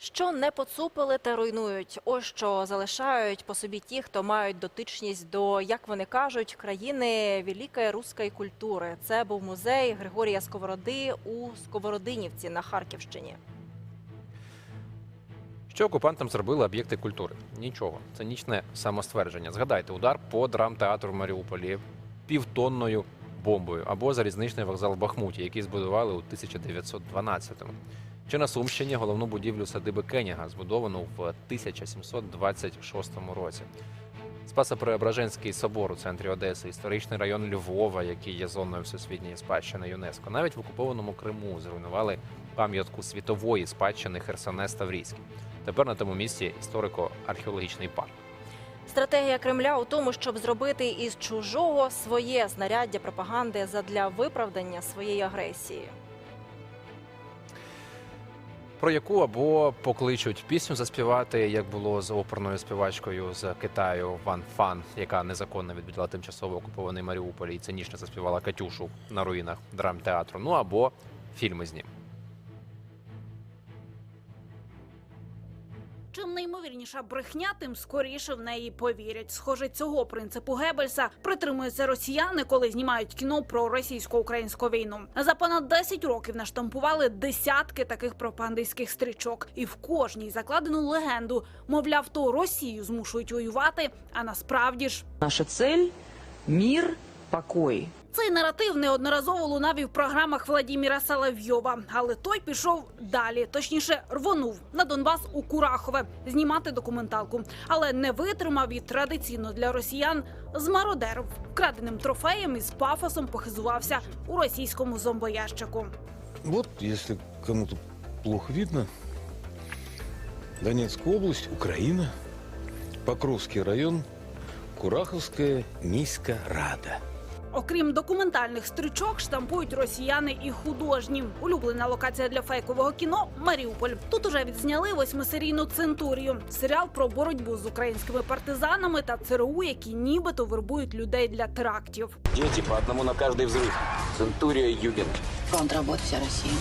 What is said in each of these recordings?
Що не поцупили та руйнують, ось що залишають по собі ті, хто мають дотичність до, як вони кажуть, країни великої руської культури. Це був музей Григорія Сковороди у Сковородинівці на Харківщині. Що окупантам зробили об'єкти культури? Нічого. Це нічне самоствердження. Згадайте, удар по драмтеатру в Маріуполі півтонною бомбою або залізничний вокзал в Бахмуті, який збудували у 1912-му. Чи на Сумщині головну будівлю садиби Кеняга, збудовану в 1726 році. Спасо-Преображенський собор у центрі Одеси, історичний район Львова, який є зоною всесвітньої спадщини ЮНЕСКО. Навіть в окупованому Криму зруйнували пам'ятку світової спадщини Херсонес Таврійський. Тепер на тому місці історико-археологічний парк. Стратегія Кремля у тому, щоб зробити із чужого своє знаряддя пропаганди задля виправдання своєї агресії. Про яку або покличуть пісню заспівати, як було з оперною співачкою з Китаю Ван Фан, яка незаконно відбудила тимчасово окупований Маріуполь і цинічно заспівала Катюшу на руїнах драмтеатру. Ну або фільми з ним. Чим неймовірніша брехня, тим скоріше в неї повірять. Схоже, цього принципу Геббельса притримуються росіяни, коли знімають кіно про російсько-українську війну. За понад 10 років наштампували десятки таких пропагандистських стрічок, і в кожній закладену легенду, мовляв, то Росію змушують воювати, а насправді ж Наша цель – мир, покой. Цей наратив неодноразово лунав і в програмах Владіміра Соловйова, але той пішов далі, точніше рвонув на Донбас у Курахове знімати документалку, але не витримав і традиційно для росіян змародерив вкраденим трофеєм і з пафосом похизувався у російському зомбоящику. Вот, если кому-то плохо видно, Донецкая область, Украина, Покровский район, Кураховская миська рада. Окрім документальних стрічок, штампують росіяни і художні. Улюблена локація для фейкового кіно Маріуполь. Тут уже відзняли восьмисерійну центурію. Серіал про боротьбу з українськими партизанами та ЦРУ, які нібито вербують людей для терактів. Дети по одному на каждый взрыв. Центурия Югент. Фронт работ вся Россия.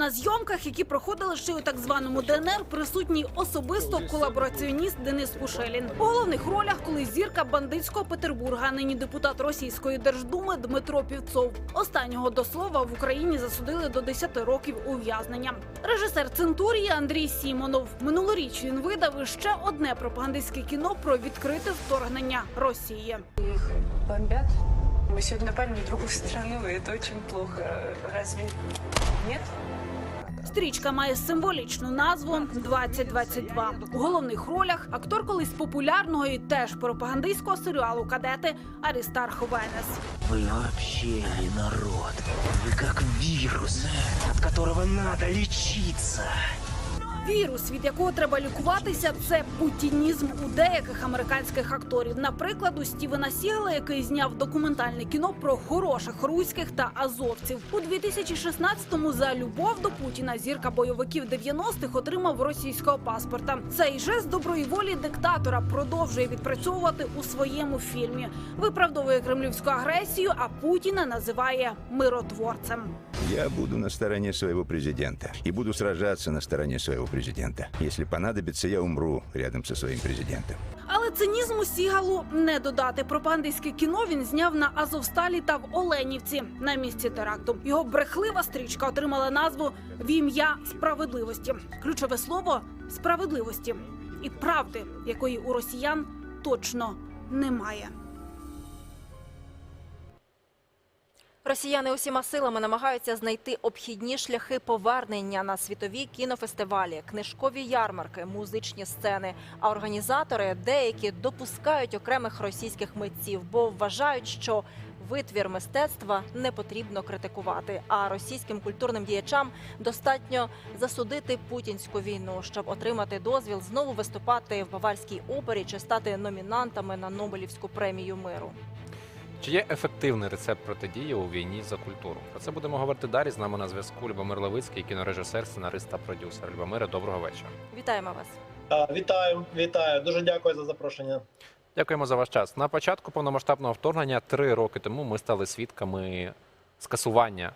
На зйомках, які проходили ще у так званому ДНР, присутній особисто колабораціоніст Денис Пушелін. У головних ролях колись зірка бандитського Петербурга, нині депутат російської держдуми Дмитро Півцов. Останнього до слова в Україні засудили до 10 років ув'язнення. Режисер Центурії Андрій Сімонов. Минулоріч він видав іще одне пропагандистське кіно про відкрите вторгнення Росії. бомбят. Мы сегодня напали на другую страну, и это очень плохо. Разве нет? Стрічка має символічну назву «2022». У головних ролях актор колись популярного і теж пропагандистського серіалу Кадети Арістарх Венес. Ви взагалі народ. Ви як вірус, від которого треба лечиться. Вірус, від якого треба лікуватися, це путінізм у деяких американських акторів. Наприклад, у Стівена Сігала, який зняв документальне кіно про хороших руських та азовців. У 2016-му за любов до Путіна зірка бойовиків 90-х отримав російського паспорта. Цей жест доброї волі диктатора продовжує відпрацьовувати у своєму фільмі. Виправдовує кремлівську агресію, а Путіна називає миротворцем. Я буду на стороне своего президента и буду сражаться на стороне своего президента. Если понадобится, я умру рядом со своим президентом. Але цинізму Сігалу не додати. Пропагандистське кіно він зняв на Азовсталі та в Оленівці на місці теракту. Його брехлива стрічка отримала назву В ім'я справедливості. Ключове слово справедливості і правди, якої у росіян точно немає. Росіяни усіма силами намагаються знайти обхідні шляхи повернення на світові кінофестивалі, книжкові ярмарки, музичні сцени. А організатори деякі допускають окремих російських митців, бо вважають, що витвір мистецтва не потрібно критикувати. А російським культурним діячам достатньо засудити путінську війну, щоб отримати дозвіл знову виступати в баварській опері чи стати номінантами на Нобелівську премію миру. Чи є ефективний рецепт протидії у війні за культуру? Про це будемо говорити далі. З нами на зв'язку Любомир Левицький, кінорежисер, сценарист та продюсер. Любомире, доброго вечора. Вітаємо вас. А, Вітаю, вітаю. Дуже дякую за запрошення. Дякуємо за ваш час. На початку повномасштабного вторгнення три роки тому ми стали свідками скасування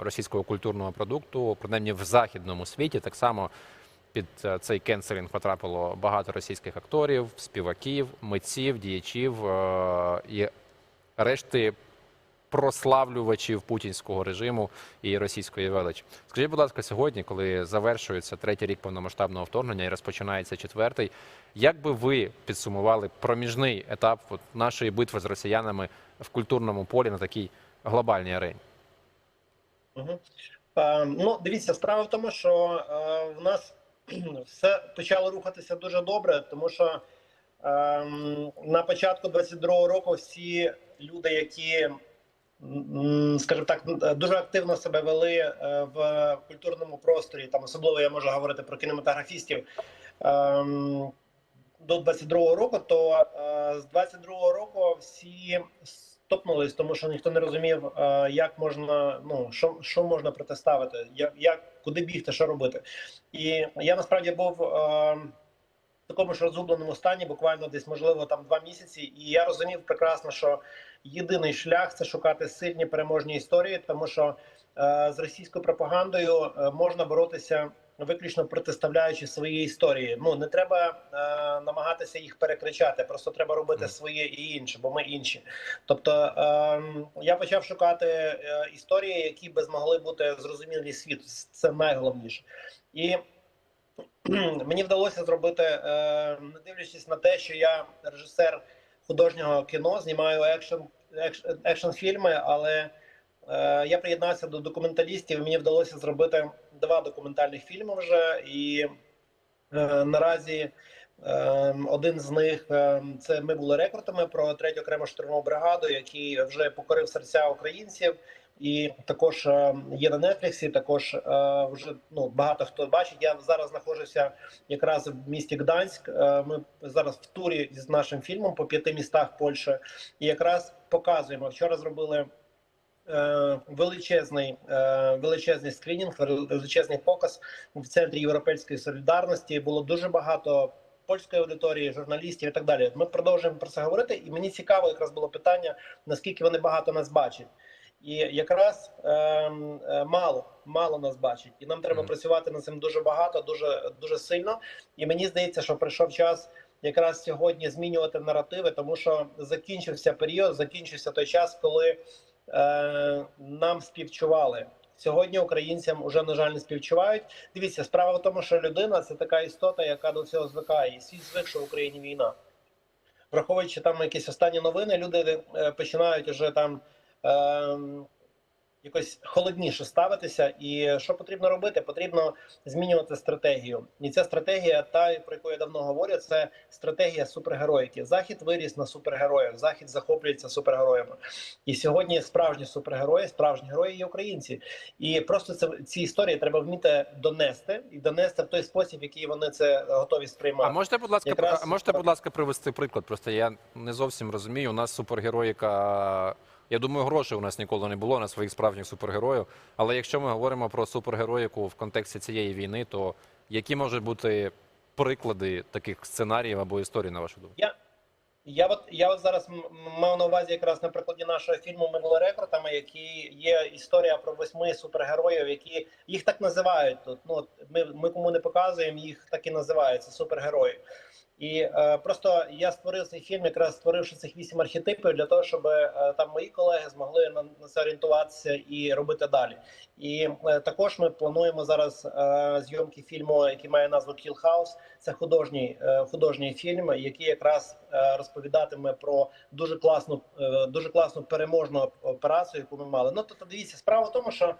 російського культурного продукту, принаймні в західному світі. Так само під е, цей кенселінг потрапило багато російських акторів, співаків, митців, діячів е, і решти прославлювачів путінського режиму і російської величі. Скажіть, будь ласка, сьогодні, коли завершується третій рік повномасштабного вторгнення і розпочинається четвертий, як би ви підсумували проміжний етап нашої битви з росіянами в культурному полі на такій глобальній арені? Е, ну, дивіться, справа в тому, що е, в нас все почало рухатися дуже добре, тому що на початку 22-го року всі люди, які, скажімо так, дуже активно себе вели е, в культурному просторі, там особливо я можу говорити про кінематографістів. Е, до 22-го року, то е, з 22-го року всі стопнулись, тому що ніхто не розумів, е, як можна, ну що, що можна протиставити, як, як куди бігти, що робити. І я насправді був е, в такому ж розгубленому стані, буквально десь можливо там два місяці, і я розумів прекрасно, що єдиний шлях це шукати сильні переможні історії, тому що е, з російською пропагандою е, можна боротися виключно протиставляючи свої історії. Ну не треба е, намагатися їх перекричати, просто треба робити своє і інше, бо ми інші. Тобто е, я почав шукати е, історії, які би змогли бути зрозумілі світу. Це найголовніше. І мені вдалося зробити, е, не дивлячись на те, що я режисер художнього кіно, знімаю екшн екшн фільми, але е, я приєднався до документалістів. Мені вдалося зробити два документальних фільми вже, і е, наразі один з них це ми були рекрутами про третю окрему штурмову бригаду, який вже покорив серця українців. І також е, є на Нетфліксі. Також е, вже ну багато хто бачить. Я зараз знаходжуся якраз в місті Гданськ. Е, Ми зараз в турі з нашим фільмом по п'яти містах Польщі, і якраз показуємо. Вчора зробили величезний величезний скринінг, величезний показ в центрі європейської солідарності. Було дуже багато. Польської аудиторії, журналістів і так далі. Ми продовжуємо про це говорити, і мені цікаво, якраз було питання, наскільки вони багато нас бачать. І якраз е, е, мало мало нас бачить, і нам треба працювати над цим дуже багато, дуже дуже сильно. І мені здається, що прийшов час якраз сьогодні змінювати наративи, тому що закінчився період, закінчився той час, коли е, нам співчували. Сьогодні українцям уже на жаль не співчувають. Дивіться, справа в тому, що людина це така істота, яка до цього звикає, і світ звик, що в Україні війна. Враховуючи там якісь останні новини, люди е, починають уже там ем, якось холодніше ставитися. І що потрібно робити? Потрібно змінювати стратегію. І ця стратегія, та про яку я давно говорю, це стратегія супергероїки. Захід виріс на супергероях. Захід захоплюється супергероями. І сьогодні справжні супергерої, справжні герої є українці. І просто це ці історії треба вміти донести і донести в той спосіб, який вони це готові сприймати. А можете, будь ласка, Якраз- можете, будь ласка, привести приклад? Просто я не зовсім розумію. У нас супергероїка. Я думаю, грошей у нас ніколи не було на своїх справжніх супергероїв. Але якщо ми говоримо про супергероїку в контексті цієї війни, то які можуть бути приклади таких сценаріїв або історій, на вашу думку? Я, я от я от зараз мав на увазі якраз на прикладі нашого фільму Ми були рекрутами, які є історія про восьми супергероїв, які їх так називають. Тут ну ми, ми кому не показуємо, їх так і називаються супергерої. І е, просто я створив цей фільм, якраз створивши цих вісім архетипів для того, щоб е, там мої колеги змогли на, на це орієнтуватися і робити далі. І е, також ми плануємо зараз е, зйомки фільму, який має назву Kill House. Це художній е, художній фільм, який якраз е, розповідатиме про дуже класну, е, дуже класну переможну операцію, яку ми мали. Ну тобто, дивіться, справа в тому, що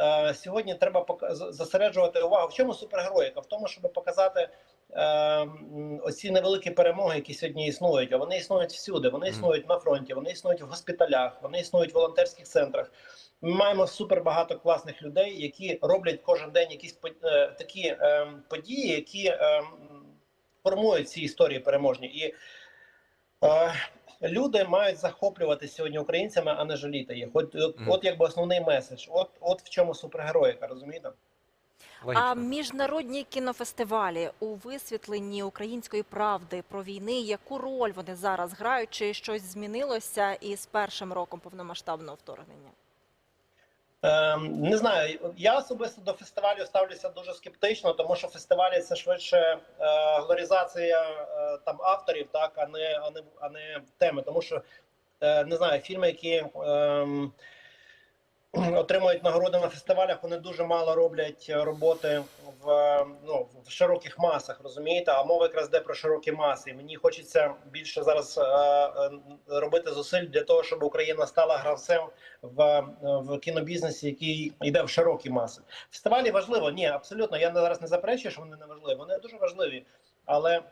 е, сьогодні треба зосереджувати увагу. В чому супергероїка? В тому, щоб показати. Е, Оці невеликі перемоги, які сьогодні існують, а вони існують всюди. Вони існують на фронті, вони існують в госпіталях, вони існують в волонтерських центрах. Ми маємо супер багато класних людей, які роблять кожен день якісь по- е, такі е, події, які формують ці історії переможні. І люди мають захоплюватися сьогодні українцями, а не жаліти їх. От, от, от якби основний меседж. От, от в чому супергероїка, розумієте? А міжнародні кінофестивалі у висвітленні української правди про війни, яку роль вони зараз грають? Чи щось змінилося із першим роком повномасштабного вторгнення? Ем, не знаю, я особисто до фестивалю ставлюся дуже скептично, тому що фестивалі це швидше е, глоризація е, там авторів, так а не а не а не теми. Тому що е, не знаю, фільми, які ем, отримують нагороди на фестивалях, вони дуже мало роблять роботи в ну в широких масах, розумієте? А мова якраз йде про широкі маси. І мені хочеться більше зараз е, е, робити зусиль для того, щоб Україна стала гравцем в, в кінобізнесі, який йде в широкі маси. Фестивалі важливо. Ні, абсолютно. Я зараз не заперечую, що вони не важливі. Вони дуже важливі, але.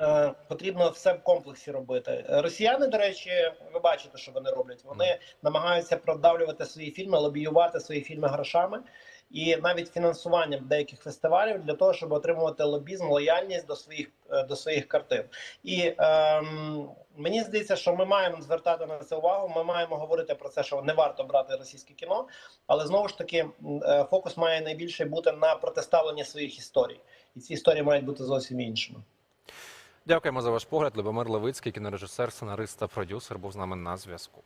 Е, Потрібно все в комплексі робити. Росіяни, до речі, ви бачите, що вони роблять. Вони намагаються продавлювати свої фільми, лобіювати свої фільми грошами і навіть фінансуванням деяких фестивалів для того, щоб отримувати лобізм, лояльність до своїх е, до своїх картин. І ем, мені здається, що ми маємо звертати на це увагу. Ми маємо говорити про це, що не варто брати російське кіно, але знову ж таки е, фокус має найбільше бути на протиставленні своїх історій, і ці історії мають бути зовсім іншими. Дякуємо за ваш погляд. Любомир Левицький, кінорежисер, сценарист та продюсер, був з нами на зв'язку.